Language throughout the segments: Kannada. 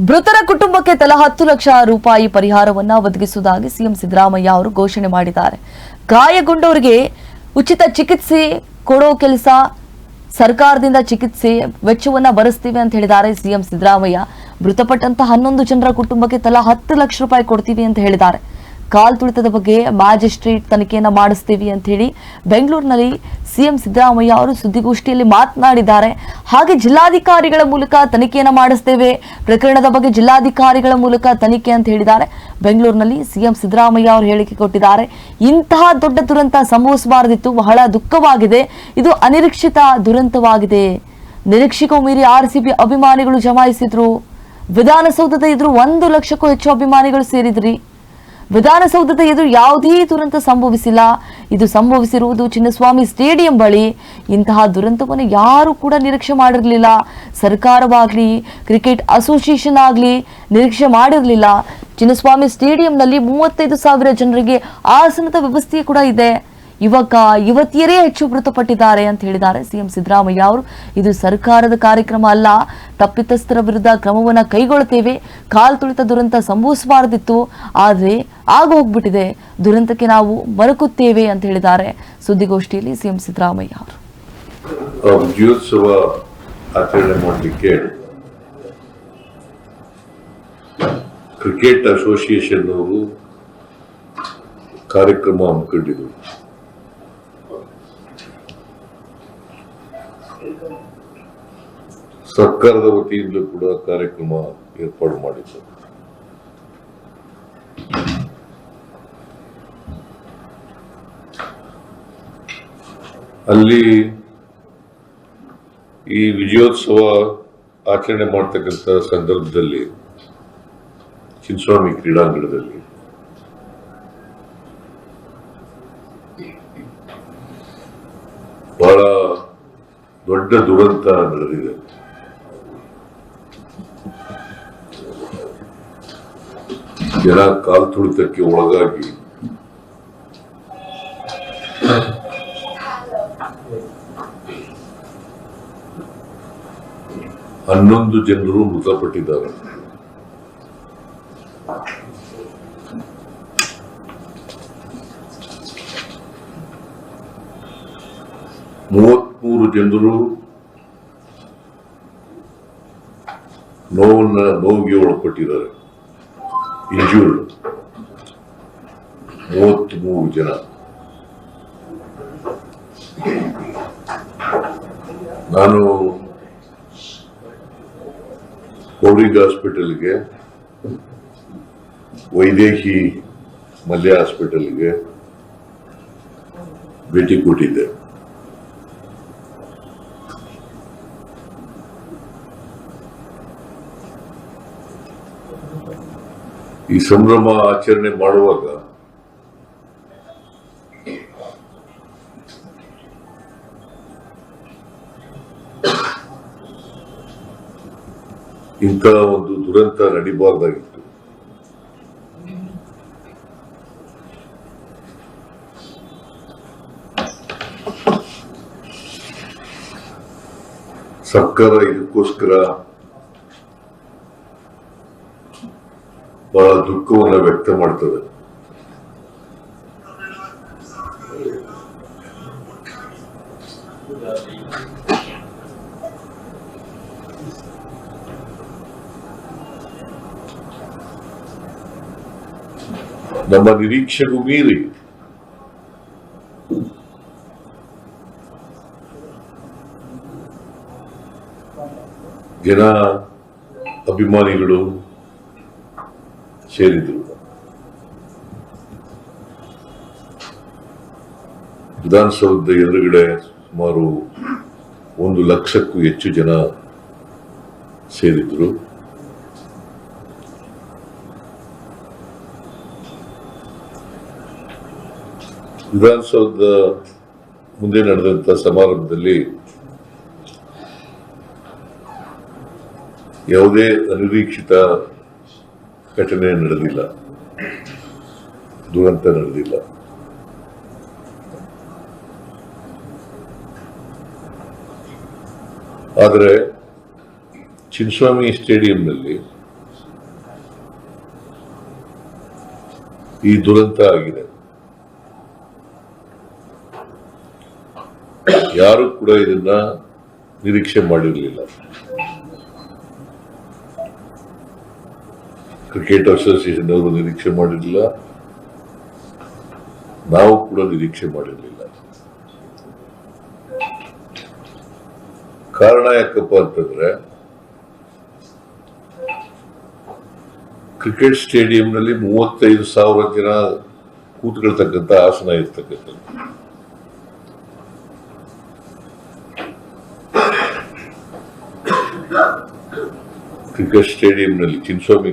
ಮೃತರ ಕುಟುಂಬಕ್ಕೆ ತಲಾ ಹತ್ತು ಲಕ್ಷ ರೂಪಾಯಿ ಪರಿಹಾರವನ್ನ ಒದಗಿಸುವುದಾಗಿ ಸಿಎಂ ಸಿದ್ದರಾಮಯ್ಯ ಅವರು ಘೋಷಣೆ ಮಾಡಿದ್ದಾರೆ. ಗಾಯಗೊಂಡವರಿಗೆ ಉಚಿತ ಚಿಕಿತ್ಸೆ ಕೊಡೋ ಕೆಲಸ ಸರ್ಕಾರದಿಂದ ಚಿಕಿತ್ಸೆ ವೆಚ್ಚವನ್ನ ಭರಿಸ್ತೀವಿ ಅಂತ ಹೇಳಿದ್ದಾರೆ ಸಿಎಂ ಸಿದ್ದರಾಮಯ್ಯ. ಮೃತಪಟ್ಟಂತ ಹನ್ನೊಂದು ಜನರ ಕುಟುಂಬಕ್ಕೆ ತಲಾ ಹತ್ತು ಲಕ್ಷ ರೂಪಾಯಿ ಕೊಡ್ತೀವಿ ಅಂತ ಹೇಳಿದ್ದಾರೆ. ಕಾಲ್ ತುಳಿತದ ಬಗ್ಗೆ ಮ್ಯಾಜಿಸ್ಟ್ರೇಟ್ ತನಿಖೆಯನ್ನು ಮಾಡಿಸ್ತೀವಿ ಅಂತ ಹೇಳಿ ಬೆಂಗಳೂರಿನಲ್ಲಿ ಸಿಎಂ ಸಿದ್ದರಾಮಯ್ಯ ಅವರು ಸುದ್ದಿಗೋಷ್ಠಿಯಲ್ಲಿ ಮಾತನಾಡಿದ್ದಾರೆ. ಹಾಗೆ ಜಿಲ್ಲಾಧಿಕಾರಿಗಳ ಮೂಲಕ ತನಿಖೆಯನ್ನು ಮಾಡಿಸ್ತೇವೆ. ಪ್ರಕರಣದ ಬಗ್ಗೆ ಜಿಲ್ಲಾಧಿಕಾರಿಗಳ ಮೂಲಕ ತನಿಖೆ ಅಂತ ಹೇಳಿದ್ದಾರೆ. ಬೆಂಗಳೂರಿನಲ್ಲಿ ಸಿಎಂ ಸಿದ್ದರಾಮಯ್ಯ ಅವರು ಹೇಳಿಕೆ ಕೊಟ್ಟಿದ್ದಾರೆ. ಇಂತಹ ದೊಡ್ಡ ದುರಂತ ಸಂಭವಿಸಬಾರದಿತ್ತು. ಬಹಳ ದುಃಖವಾಗಿದೆ. ಇದು ಅನಿರೀಕ್ಷಿತ ದುರಂತವಾಗಿದೆ. ನಿರೀಕ್ಷೆಗೂ ಮೀರಿ ಆರ್ಸಿಬಿ ಅಭಿಮಾನಿಗಳು ಜಮಾಯಿಸಿದ್ರು. ವಿಧಾನಸೌಧದ ಇದ್ರು ಒಂದು ಲಕ್ಷಕ್ಕೂ ಹೆಚ್ಚು ಅಭಿಮಾನಿಗಳು ಸೇರಿದ್ರಿ. ವಿಧಾನಸೌಧದ ಎದುರು ಯಾವುದೇ ದುರಂತ ಸಂಭವಿಸಿಲ್ಲ. ಇದು ಸಂಭವಿಸಿರುವುದು ಚಿನ್ನಸ್ವಾಮಿ ಸ್ಟೇಡಿಯಂ ಬಳಿ. ಇಂತಹ ದುರಂತವನ್ನು ಯಾರು ಕೂಡ ನಿರೀಕ್ಷೆ ಮಾಡಿರಲಿಲ್ಲ. ಸರ್ಕಾರವಾಗಲಿ, ಕ್ರಿಕೆಟ್ ಅಸೋಸಿಯೇಷನ್ ಆಗಲಿ ನಿರೀಕ್ಷೆ ಮಾಡಿರಲಿಲ್ಲ. ಚಿನ್ನಸ್ವಾಮಿ ಸ್ಟೇಡಿಯಂನಲ್ಲಿ ಮೂವತ್ತೈದು ಸಾವಿರ ಜನರಿಗೆ ಆಸನದ ವ್ಯವಸ್ಥೆ ಕೂಡ ಇದೆ. ಯುವಕ, ಯುವತಿಯರೇ ಹೆಚ್ಚು ಮೃತಪಟ್ಟಿದ್ದಾರೆ ಅಂತ ಹೇಳಿದ್ದಾರೆ ಸಿಎಂ ಸಿದ್ದರಾಮಯ್ಯ ಅವರು. ಇದು ಸರ್ಕಾರದ ಕಾರ್ಯಕ್ರಮ ಅಲ್ಲ. ತಪ್ಪಿತಸ್ಥರ ವಿರುದ್ಧ ಕ್ರಮವನ್ನು ಕೈಗೊಳ್ಳುತ್ತೇವೆ ಕಾಲ್ ತುಳಿತ ದುರಂತ ಸಂಭವಿಸಬಾರದಿತ್ತು. ಆದರೆ ಆಗೋಗ್ಬಿಟ್ಟಿದೆ ದುರಂತಕ್ಕೆ ನಾವು ಮರುಕುತ್ತೇವೆ ಅಂತ ಹೇಳಿದ್ದಾರೆ ಸುದ್ದಿಗೋಷ್ಠಿಯಲ್ಲಿ ಸಿಎಂ ಸಿದ್ದರಾಮಯ್ಯ ಅವರು. ಕ್ರಿಕೆಟ್ ಅಸೋಸಿಯೇಷನ್ ಅವರು ಕಾರ್ಯಕ್ರಮ ಹಮ್ಮಿಕೊಂಡಿದ್ರು. ಸರ್ಕಾರದ ವತಿಯಿಂದ ಕೂಡ ಕಾರ್ಯಕ್ರಮ ಏರ್ಪಾಡು ಮಾಡಿದ್ದು ಅಲ್ಲಿ ಈ ವಿಜಯೋತ್ಸವ ಆಚರಣೆ ಮಾಡ್ತಕ್ಕಂಥ ಸಂದರ್ಭದಲ್ಲಿ ಚಿನ್ನಸ್ವಾಮಿ ಕ್ರೀಡಾಂಗಣದಲ್ಲಿ, ಬಹಳ ದೊಡ್ಡ ದುರಂತ ನಡೆದಿದೆ. ಜನ ಕಾಲ್ ತುಳಿತಕ್ಕೆ ಒಳಗಾಗಿ ಹನ್ನೊಂದು ಜನರು ಮೃತಪಟ್ಟಿದ್ದಾರೆ. ಮೂವತ್ಮೂರು ಜನರು ನೋವನ್ನ ನೋವಿಗೆ ಒಳಪಟ್ಟಿದ್ದಾರೆ. ಇಂಜೂರ್ಡ್ ಮೂವತ್ಮೂರು ಜನ. ನಾನು ಕೋವಿಡ್ ಹಾಸ್ಪಿಟಲ್ಗೆ ವೈದೇಹಿ ಮಲ್ಯ ಹಾಸ್ಪಿಟಲ್ಗೆ ಭೇಟಿ ಕೊಟ್ಟಿದ್ದೆ. ಈ ಸಂಭ್ರಮ ಆಚರಣೆ ಮಾಡುವಾಗ ಇಂತಹ ಒಂದು ದುರಂತ ನಡಿಬಾರ್ದಾಗಿತ್ತು. ಸರ್ಕಾರ ಇದಕ್ಕೋಸ್ಕರ ಬಹಳ ದುಃಖವನ್ನು ವ್ಯಕ್ತ ಮಾಡ್ತದೆ. ನಮ್ಮ ನಿರೀಕ್ಷೆಗೂ ಮೀರಿ. ಜನ ಅಭಿಮಾನಿಗಳು ಸೇರಿದ್ರು. ವಿಧಾನಸೌಧದ ಎದುರುಗಡೆ ಸುಮಾರು ಒಂದು ಲಕ್ಷಕ್ಕೂ ಹೆಚ್ಚು ಜನ ಸೇರಿದ್ರು. ವಿಧಾನಸೌಧದ ಮುಂದೆ ನಡೆದಂತ ಸಮಾರಂಭದಲ್ಲಿ ಯಾವುದೇ ಅನಿರೀಕ್ಷಿತ ಘಟನೆ ನಡೆದಿಲ್ಲ. ದುರಂತ ನಡೆದಿಲ್ಲ. ಆದರೆ ಚಿನ್ಸ್ವಾಮಿ ಸ್ಟೇಡಿಯಂನಲ್ಲಿ ಈ ದುರಂತ ಆಗಿದೆ. ಯಾರು ಕೂಡ ಇದನ್ನ ನಿರೀಕ್ಷೆ ಮಾಡಿರಲಿಲ್ಲ. ಕ್ರಿಕೆಟ್ ಅಸೋಸಿಯೇಷನ್ ಅವರು ನಿರೀಕ್ಷೆ ಮಾಡಿರಲಿಲ್ಲ. ನಾವು ಕೂಡ ನಿರೀಕ್ಷೆ ಮಾಡಿರಲಿಲ್ಲ. ಕಾರಣ ಯಾಕಪ್ಪ ಅಂತಂದ್ರೆ, ಕ್ರಿಕೆಟ್ ಸ್ಟೇಡಿಯಂನಲ್ಲಿ ಮೂವತ್ತೈದು ಸಾವಿರ ಜನ ಕೂತ್ಕೊಳ್ತಕ್ಕಂಥ ಆಸನ ಇರ್ತಕ್ಕಂಥದ್ದು. ಕ್ರಿಕೆಟ್ ಸ್ಟೇಡಿಯಂನಲ್ಲಿ ಚಿನ್ಸ್ವಾಮಿ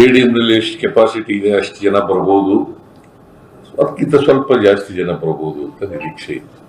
ಸ್ಟೇಡಿಯಂನಲ್ಲಿ ಎಷ್ಟು ಕೆಪಾಸಿಟಿ ಇದೆ, ಅಷ್ಟು ಜನ ಬರ್ಬೋದು. ಅದಕ್ಕಿಂತ ಸ್ವಲ್ಪ ಜಾಸ್ತಿ ಜನ ಬರ್ಬೋದು ಅಂತ ನಿರೀಕ್ಷೆ ಇತ್ತು